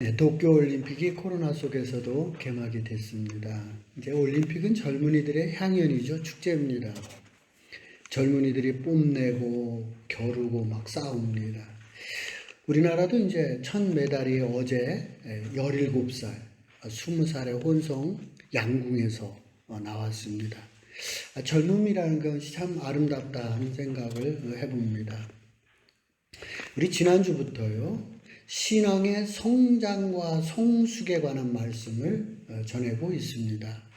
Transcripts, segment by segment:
네, 도쿄올림픽이 코로나 속에서도 개막이 됐습니다. 이제 올림픽은 젊은이들의 향연이죠. 축제입니다. 젊은이들이 뽐내고 겨루고 막 싸웁니다. 우리나라도 이제 첫 메달이 어제 17살, 20살의 혼성 양궁에서 어, 나왔습니다. 아, 젊음이라는 것이 참 아름답다 하는 생각을 해봅니다. 우리 지난주부터요, 신앙의 성장과 성숙에 관한 말씀을 어, 전하고 있습니다.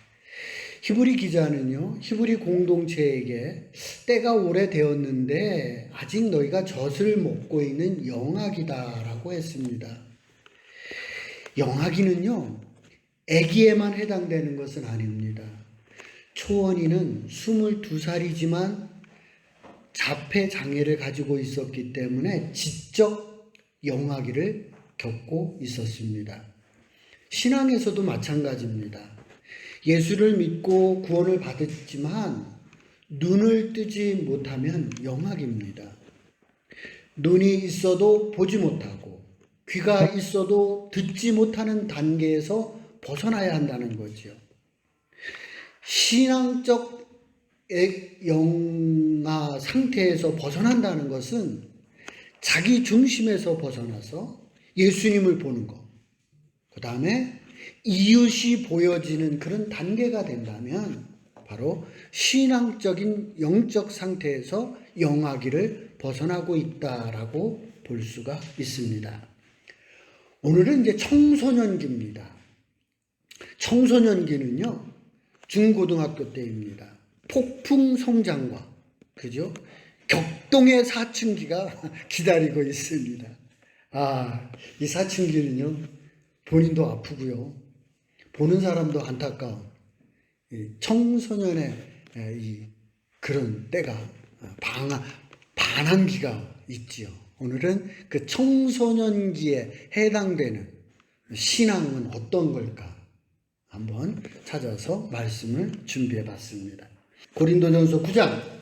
히브리 기자는요, 히브리 공동체에게 때가 오래되었는데 아직 너희가 젖을 먹고 있는 영아기다라고 했습니다. 영아기는요, 아기에만 해당되는 것은 아닙니다. 초원이는 22살이지만 자폐 장애를 가지고 있었기 때문에 지적 영아기를 겪고 있었습니다. 신앙에서도 마찬가지입니다. 예수를 믿고 구원을 받았지만 눈을 뜨지 못하면 영악입니다. 눈이 있어도 보지 못하고 귀가 있어도 듣지 못하는 단계에서 벗어나야 한다는 거지요. 신앙적 영아 상태에서 벗어난다는 것은 자기 중심에서 벗어나서 예수님을 보는 것. 그 다음에 이웃이 보여지는 그런 단계가 된다면 바로 신앙적인 영적 상태에서 영하기를 벗어나고 있다라고 볼 수가 있습니다. 오늘은 이제 청소년기입니다. 청소년기는요, 중고등학교 때입니다. 폭풍 성장과, 그죠? 격동의 사춘기가 기다리고 있습니다. 아, 이 사춘기는요, 본인도 아프고요. 보는 사람도 안타까운 청소년의 이 그런 때가 방한, 반항기가 있지요. 오늘은 그 청소년기에 해당되는 신앙은 어떤 걸까? 한번 찾아서 말씀을 준비해 봤습니다. 고린도전서 9장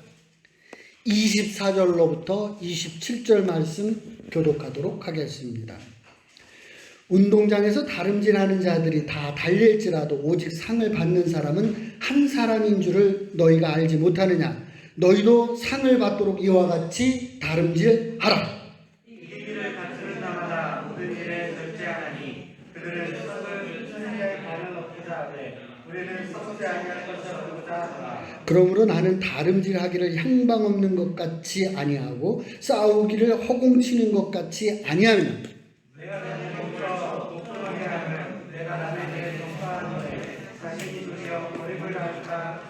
24절로부터 27절 말씀 교독하도록 하겠습니다. 운동장에서 다름질하는 자들이 다 달릴지라도 오직 상을 받는 사람은 한 사람인 줄을 너희가 알지 못하느냐? 너희도 상을 받도록 이와 같이 다름질하라. 이기기를 갖추는 자마다 모든 일에 절제하나니 그들은 썩을 천리의 발을 높이자 하되 우리는 썩지 아니할 것을 얻고자 하노라 그러므로 나는 다름질하기를 향방 없는 것 같이 아니하고 싸우기를 허공치는 것 같이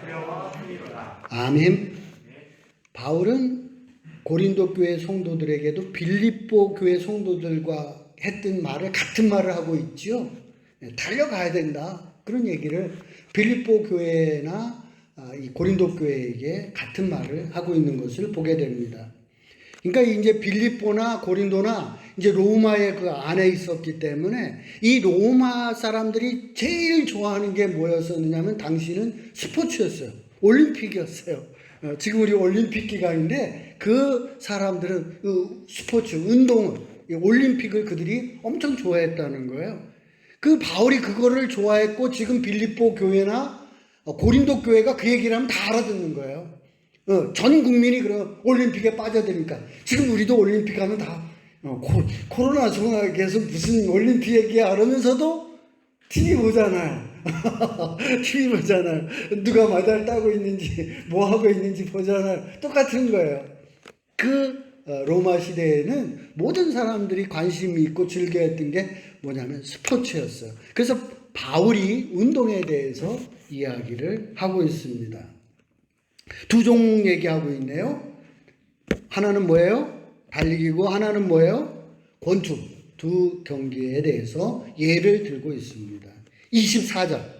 두려워함이로다 아멘. 바울은 고린도 교회 성도들에게도 빌립보 교회 성도들과 했던 말을 같은 말을 하고 있지요. 네, 달려가야 된다. 그런 얘기를 빌립보 교회나 아, 이 고린도 교회에게 같은 말을 하고 있는 것을 보게 됩니다. 그러니까 이제 빌립보나 고린도나 이제 로마의 그 안에 있었기 때문에 이 로마 사람들이 제일 좋아하는 게 뭐였었느냐면 당시는 스포츠였어요. 올림픽이었어요. 어, 지금 우리 올림픽 기간인데 그 사람들은 그 스포츠, 운동을, 이 올림픽을 그들이 엄청 좋아했다는 거예요. 그 바울이 그거를 좋아했고 지금 빌립보 교회나 어, 고린도 교회가 그 얘기를 하면 다 알아듣는 거예요. 어, 전 국민이 그런 올림픽에 빠져드니까 지금 우리도 올림픽 하면 다 어, 코, 코로나 중학에서 무슨 올림픽 얘기야 그러면서도 TV 보잖아요. TV 보잖아요. 누가 메달 따고 있는지 뭐 하고 있는지 보잖아요. 똑같은 거예요. 그 어, 로마 시대에는 모든 사람들이 관심이 있고 즐겨했던 게 뭐냐면 스포츠였어요. 그래서 바울이 운동에 대해서 이야기를 하고 있습니다. 두 종목 얘기하고 있네요. 하나는 뭐예요? 달리기고 하나는 뭐예요? 권투. 두 경기에 대해서 예를 들고 있습니다. 24절.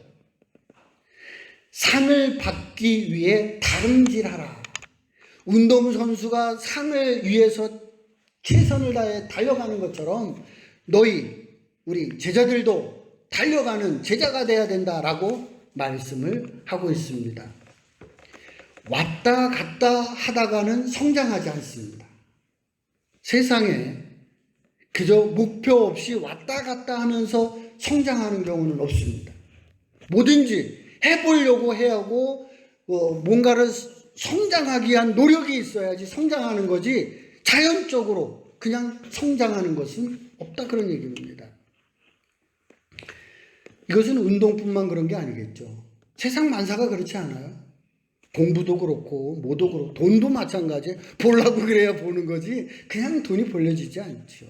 상을 받기 위해 다름질하라. 운동선수가 상을 위해서 최선을 다해 달려가는 것처럼 너희, 우리 제자들도 달려가는 제자가 돼야 된다라고 말씀을 하고 있습니다. 왔다 갔다 하다가는 성장하지 않습니다. 세상에 그저 목표 없이 왔다 갔다 하면서 성장하는 경우는 없습니다. 뭐든지 해보려고 해야 하고 어, 뭔가를 성장하기 위한 노력이 있어야지 성장하는 거지 자연적으로 그냥 성장하는 것은 없다 그런 얘기입니다. 이것은 운동뿐만 그런 게 아니겠죠. 세상 만사가 그렇지 않아요. 공부도 그렇고 뭐도 그렇고 돈도 마찬가지. 보려고 그래야 보는 거지. 그냥 돈이 벌려지지 않죠.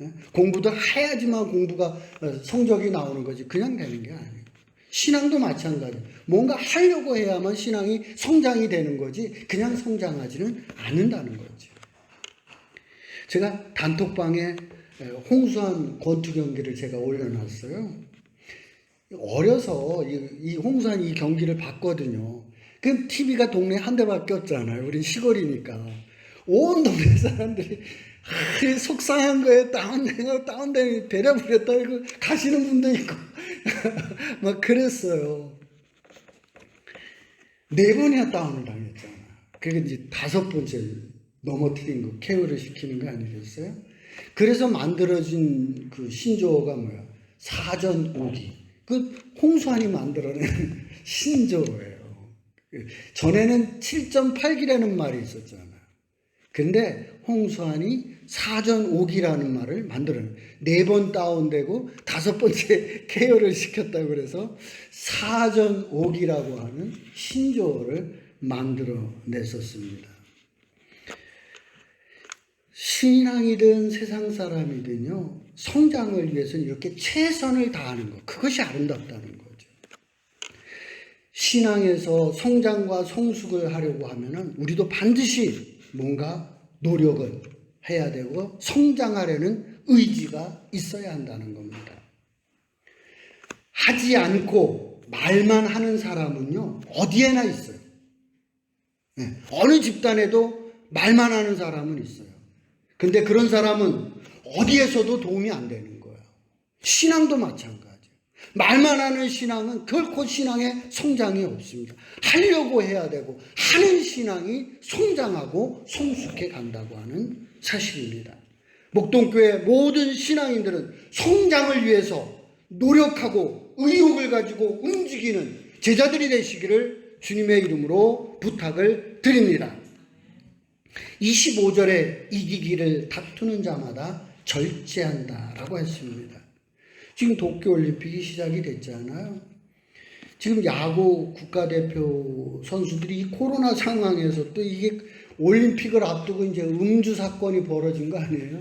예? 공부도 해야지만 공부가 어, 성적이 나오는 거지. 그냥 되는 게 아니에요. 신앙도 마찬가지. 뭔가 하려고 해야만 신앙이 성장이 되는 거지. 그냥 성장하지는 않는다는 거죠. 제가 단톡방에 홍수한 권투 경기를 제가 올려놨어요. 어려서 이, 이 홍수한 이 경기를 봤거든요. 그럼 TV가 동네에 한 대밖에 없잖아요. 우린 시골이니까. 온 동네 사람들이 아, 속상한 거에 다운되고 다운되니 데려버렸다 이거 가시는 분도 있고 막 그랬어요. 네 번이나 다운을 당했잖아. 그게 이제 다섯 번째 넘어뜨린 거, 케어를 시키는 거 아니겠어요? 그래서 만들어진 그 신조어가 뭐야? 사전 오기. 그 홍수환이 만들어낸 신조어예요. 그 전에는 7.8기라는 말이 있었잖아. 근데 홍수환이 사전 오기라는 말을 만들어낸 네 번 다운되고 다섯 번째 케어를 시켰다고 그래서 사전 오기라고 하는 신조어를 만들어 냈었습니다. 신앙이든 세상 사람이든요, 성장을 위해서는 이렇게 최선을 다하는 것, 그것이 아름답다는 거죠. 신앙에서 성장과 성숙을 하려고 하면은 우리도 반드시 뭔가 노력을 해야 되고 성장하려는 의지가 있어야 한다는 겁니다. 하지 않고 말만 하는 사람은요, 어디에나 있어요. 네, 어느 집단에도 말만 하는 사람은 있어요. 근데 그런 사람은 어디에서도 도움이 안 되는 거예요. 신앙도 마찬가지. 말만 하는 신앙은 결코 신앙의 성장이 없습니다. 하려고 해야 되고 하는 신앙이 성장하고 성숙해 간다고 하는 사실입니다. 목동교회 모든 신앙인들은 성장을 위해서 노력하고 의욕을 가지고 움직이는 제자들이 되시기를 주님의 이름으로 부탁을 드립니다. 25절에 이기기를 다투는 자마다 절제한다 라고 했습니다. 지금 도쿄올림픽이 시작이 됐잖아요. 지금 야구 국가대표 선수들이 이 코로나 상황에서 또 이게 올림픽을 앞두고 이제 음주 사건이 벌어진 거 아니에요?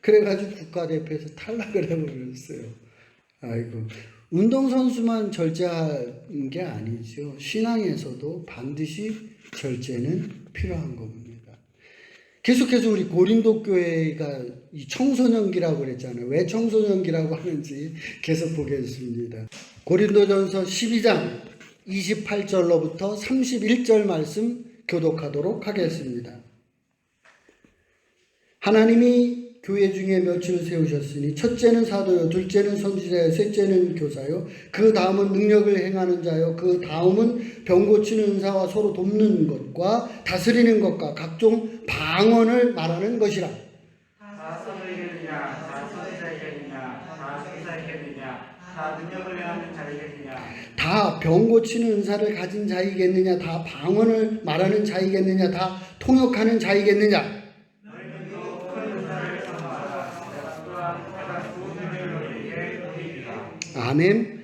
그래가지고 국가대표에서 탈락을 해버렸어요. 아이고. 운동선수만 절제한 게 아니죠. 신앙에서도 반드시 절제는 필요한 겁니다. 계속해서 우리 고린도 교회가 이 청소년기라고 그랬잖아요. 왜 청소년기라고 하는지 계속 보겠습니다. 고린도전서 12장 28절로부터 31절 말씀 교독하도록 하겠습니다. 하나님이 교회 중에 며칠을 세우셨으니 첫째는 사도요 둘째는 선지자요 셋째는 교사요. 그 다음은 능력을 행하는 자요. 그 다음은 병 고치는 은사와 서로 돕는 것과 다스리는 것과 각종 방언을 말하는 것이라. 다 선의겠느냐, 다 선지자이겠느냐, 다 교사이겠느냐, 다 능력을 행하는 자이겠느냐. 다병 고치는 은사를 가진 자이겠느냐 다 방언을 말하는 자이겠느냐 다 통역하는 자이겠느냐 너희는 또큰 은사를 선호하라. 내가 또한 가장 좋은 일을 너희에게 보이리라. 아멘.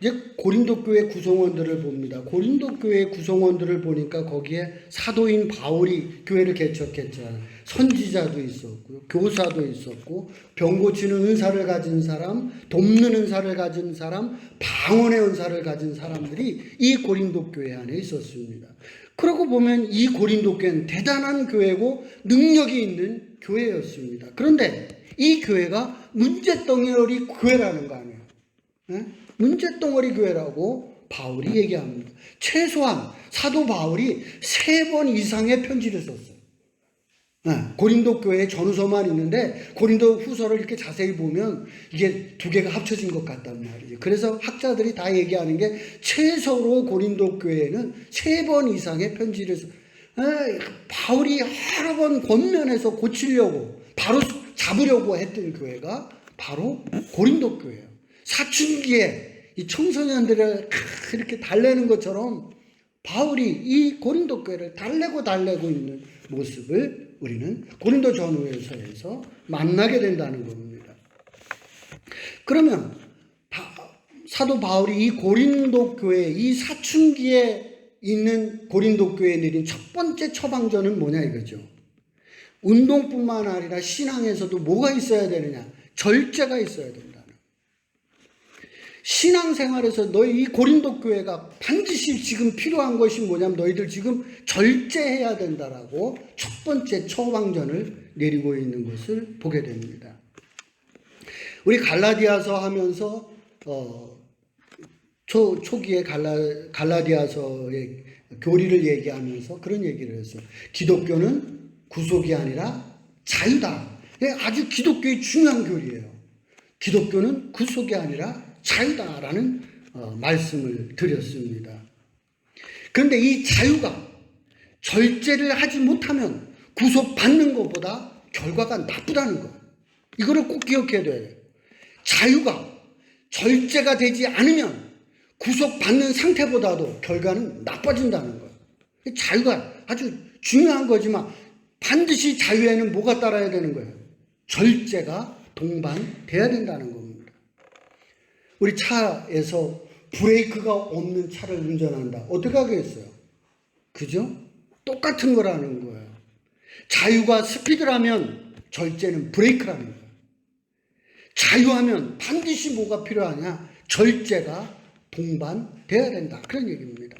이제 고린도 교회 구성원들을 봅니다. 고린도 교회 구성원들을 보니까 거기에 사도인 바울이 교회를 개척했잖아요. 선지자도 있었고요. 교사도 있었고 병 고치는 은사를 가진 사람, 돕는 은사를 가진 사람, 방언의 은사를 가진 사람들이 이 고린도 교회 안에 있었습니다. 그러고 보면 이 고린도 교회는 대단한 교회고 능력이 있는 교회였습니다. 그런데 이 교회가 문제덩어리 교회라는 거 아니에요. 예? 문제덩어리 교회라고 바울이 얘기합니다. 최소한 사도 바울이 세 번 이상의 편지를 썼어요. 예, 고린도 교회에 전후서만 있는데 고린도 후서를 이렇게 자세히 보면 이게 두 개가 합쳐진 것 같단 말이죠. 그래서 학자들이 다 얘기하는 게 최소로 고린도 교회에는 세 번 이상의 편지를 써. 예, 바울이 여러 번 권면해서 고치려고 바로 잡으려고 했던 교회가 바로 고린도 교회예요. 사춘기에 이 청소년들을 이렇게 달래는 것처럼 바울이 이 고린도 교회를 달래고 달래고 있는 모습을 우리는 고린도 전후에서에서 만나게 된다는 겁니다. 그러면 바- 사도 바울이 이 고린도 교회 이 사춘기에 있는 고린도 교회에 내린 첫 번째 처방전은 뭐냐 이거죠. 운동뿐만 아니라 신앙에서도 뭐가 있어야 되느냐? 절제가 있어야 된다는. 신앙생활에서 너희 이 고린도 교회가 반드시 지금 필요한 것이 뭐냐면 너희들 지금 절제해야 된다라고 첫 번째 처방전을 내리고 있는 것을 보게 됩니다. 우리 갈라디아서 하면서 어, 초, 초기에 갈라, 갈라디아서의 교리를 얘기하면서 그런 얘기를 했어요. 기독교는 구속이 아니라 자유다. 이게 아주 기독교의 중요한 교리예요. 기독교는 구속이 아니라 자유다라는 어, 말씀을 드렸습니다. 그런데 이 자유가 절제를 하지 못하면 구속받는 것보다 결과가 나쁘다는 거. 이거를 꼭 기억해야 돼요. 자유가 절제가 되지 않으면 구속받는 상태보다도 결과는 나빠진다는 거예요. 자유가 아주 중요한 거지만 반드시 자유에는 뭐가 따라야 되는 거예요? 절제가 동반돼야 된다는 겁니다. 우리 차에서 브레이크가 없는 차를 운전한다. 어떻게 하겠어요? 그죠? 똑같은 거라는 거예요. 자유가 스피드라면 절제는 브레이크라는 거예요. 자유하면 반드시 뭐가 필요하냐? 절제가 동반돼야 된다. 그런 얘기입니다.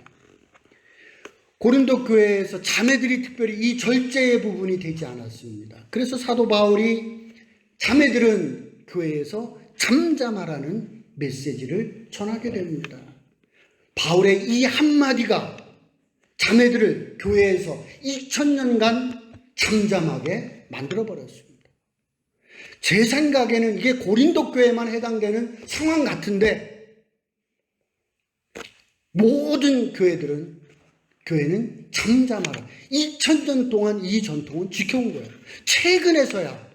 고린도 교회에서 자매들이 특별히 이 절제의 부분이 되지 않았습니다. 그래서 사도 바울이 자매들은 교회에서 잠잠하라는 메시지를 전하게 됩니다. 바울의 이 한마디가 자매들을 교회에서 2000년간 잠잠하게 만들어 버렸습니다. 제 생각에는 이게 고린도 교회만 해당되는 상황 같은데 모든 교회들은 교회는 잠잠하라. 2000년 동안 이 전통은 지켜온 거예요. 최근에서야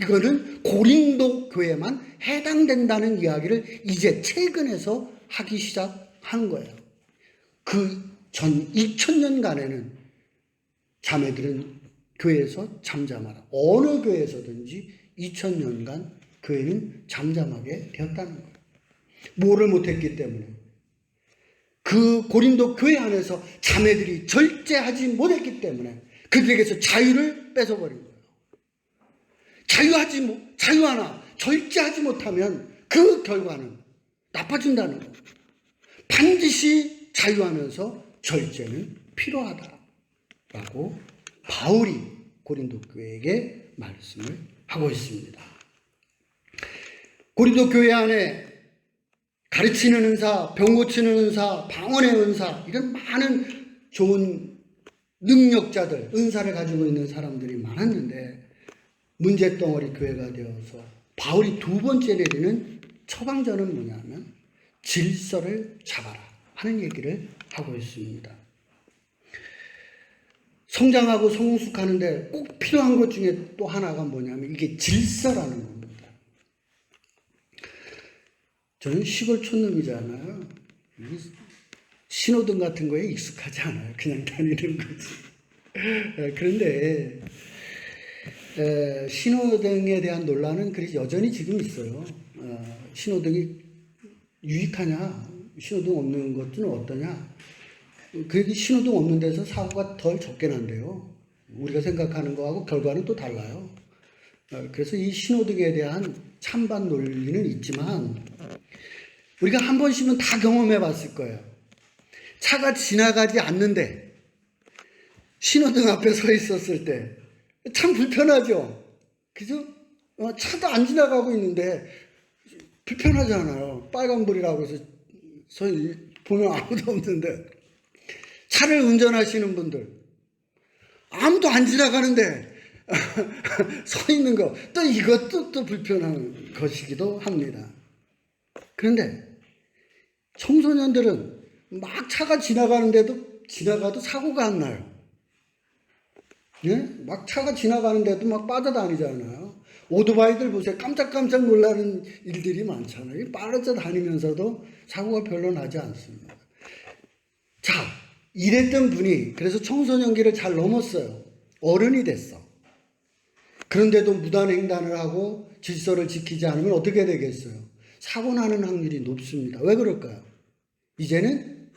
이거는 고린도 교회만 해당된다는 이야기를 이제 최근에서 하기 시작한 거예요. 그 전 2000년간에는 자매들은 교회에서 잠잠하라. 어느 교회에서든지 2000년간 교회는 잠잠하게 되었다는 거예요. 뭐를 못했기 때문에. 그 고린도 교회 안에서 자매들이 절제하지 못했기 때문에 그들에게서 자유를 뺏어버린 거예요. 자유하지 못, 자유 하나 절제하지 못하면 그 결과는 나빠진다는 거예요. 반드시 자유하면서 절제는 필요하다라고 바울이 고린도 교회에게 말씀을 하고 있습니다. 고린도 교회 안에 가르치는 은사, 병 고치는 은사, 방언의 은사 이런 많은 좋은 능력자들, 은사를 가지고 있는 사람들이 많았는데 문제덩어리 교회가 되어서 바울이 두 번째 내리는 처방전은 뭐냐면 질서를 잡아라 하는 얘기를 하고 있습니다. 성장하고 성숙하는데 꼭 필요한 것 중에 또 하나가 뭐냐면 이게 질서라는 겁니다. 저는 시골 촌놈이잖아요. 이 신호등 같은 거에 익숙하지 않아요. 그냥 다니는 거지. 에, 그런데 에, 신호등에 대한 논란은 그리 여전히 지금 있어요. 어, 신호등이 유익하냐, 신호등 없는 것들은 어떠냐. 그 신호등 없는 데서 사고가 덜 적게 난대요. 우리가 생각하는 거하고 결과는 또 달라요. 어, 그래서 이 신호등에 대한 찬반 논리는 있지만 우리가 한 번씩은 다 경험해 봤을 거예요. 차가 지나가지 않는데 신호등 앞에 서 있었을 때 참 불편하죠. 그죠? 어, 차도 안 지나가고 있는데 불편하잖아요. 빨간불이라고 해서 서 보면 아무도 없는데 차를 운전하시는 분들 아무도 안 지나가는데 서 있는 거 또 이것도 또 불편한 것이기도 합니다. 그런데 청소년들은 막 차가 지나가는데도 지나가도 사고가 안 나요. 예? 막 차가 지나가는데도 막 빠져다니잖아요. 오토바이들 보세요. 깜짝깜짝 놀라는 일들이 많잖아요. 빠르게 다니면서도 사고가 별로 나지 않습니다. 자, 이랬던 분이 그래서 청소년기를 잘 넘었어요. 어른이 됐어. 그런데도 무단 횡단을 하고 질서를 지키지 않으면 어떻게 되겠어요? 사고 나는 확률이 높습니다. 왜 그럴까요? 이제는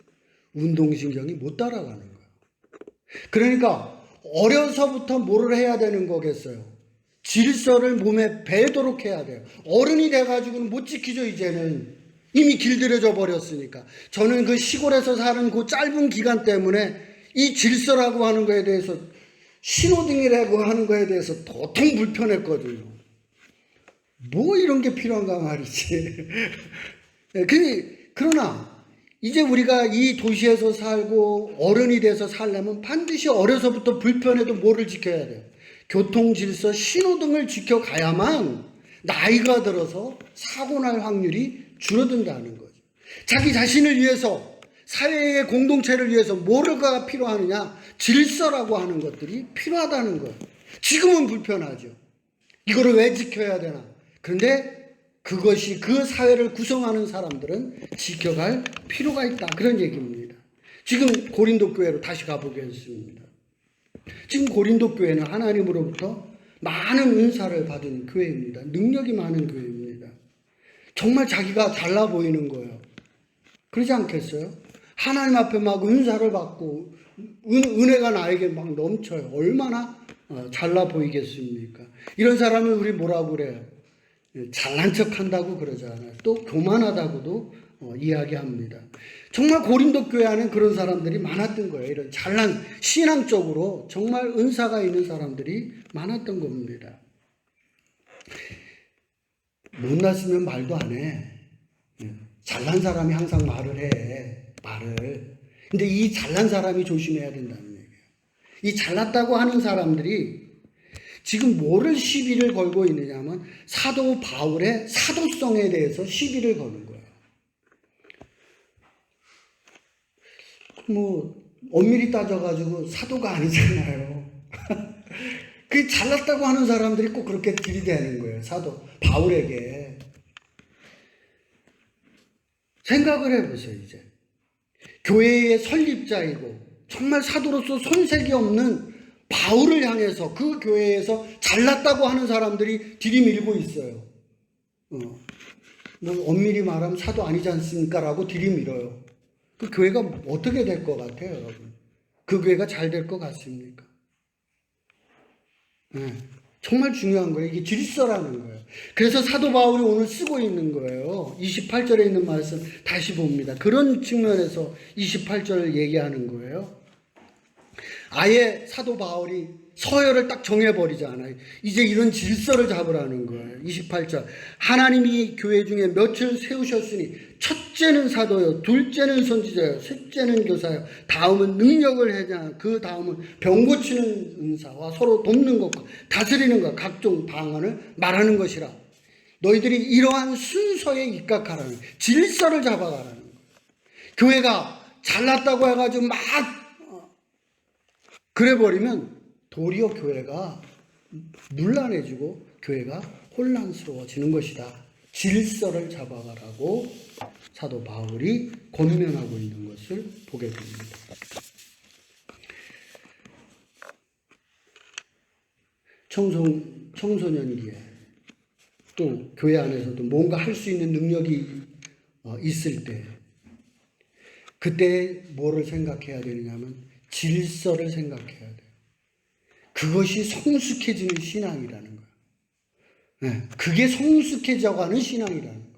운동신경이 못 따라가는 거예요. 그러니까 어려서부터 뭐를 해야 되는 거겠어요? 질서를 몸에 배도록 해야 돼요. 어른이 돼가지고는 못 지키죠, 이제는. 이미 길들여져 버렸으니까. 저는 그 시골에서 사는 그 짧은 기간 때문에 이 질서라고 하는 거에 대해서 신호등이라고 하는 거에 대해서 도통 불편했거든요. 뭐 이런 게 필요한가 말이지. 예, 그- 그러나 이제 우리가 이 도시에서 살고 어른이 돼서 살려면 반드시 어려서부터 불편해도 뭐를 지켜야 돼요? 교통 질서 신호등을 지켜가야만 나이가 들어서 사고 날 확률이 줄어든다는 거죠. 자기 자신을 위해서 사회의 공동체를 위해서 뭐가 필요하느냐? 질서라고 하는 것들이 필요하다는 거예요. 지금은 불편하죠. 이거를 왜 지켜야 되나? 그런데 그것이 그 사회를 구성하는 사람들은 지켜갈 필요가 있다. 그런 얘기입니다. 지금 고린도 교회로 다시 가보겠습니다. 지금 고린도 교회는 하나님으로부터 많은 은사를 받은 교회입니다. 능력이 많은 교회입니다. 정말 자기가 잘나 보이는 거예요. 그러지 않겠어요? 하나님 앞에 막 은사를 받고 은, 은혜가 나에게 막 넘쳐요. 얼마나 어, 잘나 보이겠습니까? 이런 사람을 우리 뭐라고 그래요? 예, 잘난 척 한다고 그러잖아요. 또 교만하다고도 어, 이야기합니다. 정말 고린도 교회 안에 그런 사람들이 많았던 거예요. 이런 잘난 신앙적으로 정말 은사가 있는 사람들이 많았던 겁니다. 못났으면 말도 안 해. 예, 잘난 사람이 항상 말을 해. 말을. 근데 이 잘난 사람이 조심해야 된다는 얘기예요. 이 잘났다고 하는 사람들이 지금 뭐를 시비를 걸고 있느냐면 사도 바울의 사도성에 대해서 시비를 거는 거예요. 뭐 엄밀히 따져가지고 사도가 아니잖아요. 그 잘났다고 하는 사람들이 꼭 그렇게 들이대는 거예요. 사도 바울에게. 생각을 해보세요, 이제. 교회의 설립자이고 정말 사도로서 손색이 없는 바울을 향해서 그 교회에서 잘났다고 하는 사람들이 들이밀고 있어요. 어. 뭐 엄밀히 말하면 사도 아니지 않습니까? 라고 들이밀어요. 그 교회가 어떻게 될 것 같아요, 여러분? 그 교회가 잘 될 것 같습니까? 네. 정말 중요한 거예요. 이게 질서라는 거예요. 그래서 사도 바울이 오늘 쓰고 있는 거예요. 28절에 있는 말씀 다시 봅니다. 그런 측면에서 28절을 얘기하는 거예요. 아예 사도 바울이 서열을 딱 정해버리잖아요. 이제 이런 질서를 잡으라는 거예요. 28절. 하나님이 교회 중에 몇을 세우셨으니 첫째는 사도요, 둘째는 선지자요, 셋째는 교사요, 다음은 능력을 해야 그 다음은 병 고치는 은사와 서로 돕는 것과 다스리는 것, 각종 방언을 말하는 것이라. 너희들이 이러한 순서에 입각하라는. 질서를 잡아가라는 거예요. 교회가 잘났다고 해가지고 막 그래 버리면 도리어 교회가 문란해지고 교회가 혼란스러워지는 것이다. 질서를 잡아가라고 사도 바울이 권면하고 있는 것을 보게 됩니다. 청소, 청소년기에 또 교회 안에서도 뭔가 할 수 있는 능력이 어, 있을 때 그때 뭐를 생각해야 되느냐면 질서를 생각해야 돼요. 그것이 성숙해지는 신앙이라는 거예요. 네, 그게 성숙해져가는 신앙이라는 거예요.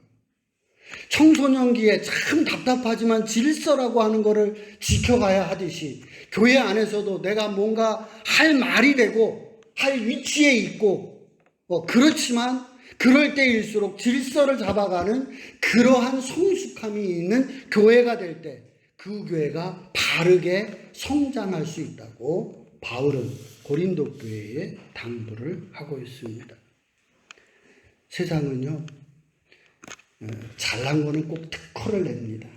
청소년기에 참 답답하지만 질서라고 하는 거를 지켜가야 하듯이 교회 안에서도 내가 뭔가 할 말이 되고 할 위치에 있고 어, 그렇지만 그럴 때일수록 질서를 잡아가는 그러한 성숙함이 있는 교회가 될 때 그 교회가 바르게 성장할 수 있다고 바울은 고린도 교회에 당부를 하고 있습니다. 세상은요, 어, 잘난 거는 꼭 특허를 냅니다.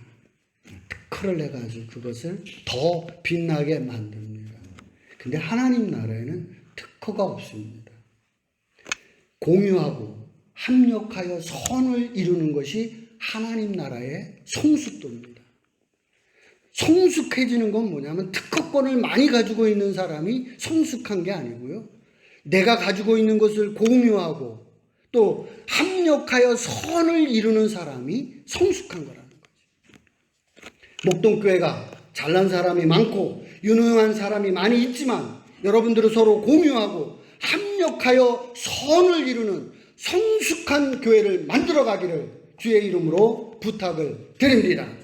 특허를 내가지고 그것을 더 빛나게 만듭니다. 근데 하나님 나라에는 특허가 없습니다. 공유하고 합력하여 선을 이루는 것이 하나님 나라의 성숙도입니다. 성숙해지는 건 뭐냐면 특허권을 많이 가지고 있는 사람이 성숙한 게 아니고요. 내가 가지고 있는 것을 공유하고 또 합력하여 선을 이루는 사람이 성숙한 거라는 거죠. 목동교회가 잘난 사람이 많고 유능한 사람이 많이 있지만 여러분들은 서로 공유하고 합력하여 선을 이루는 성숙한 교회를 만들어 가기를 주의 이름으로 부탁을 드립니다.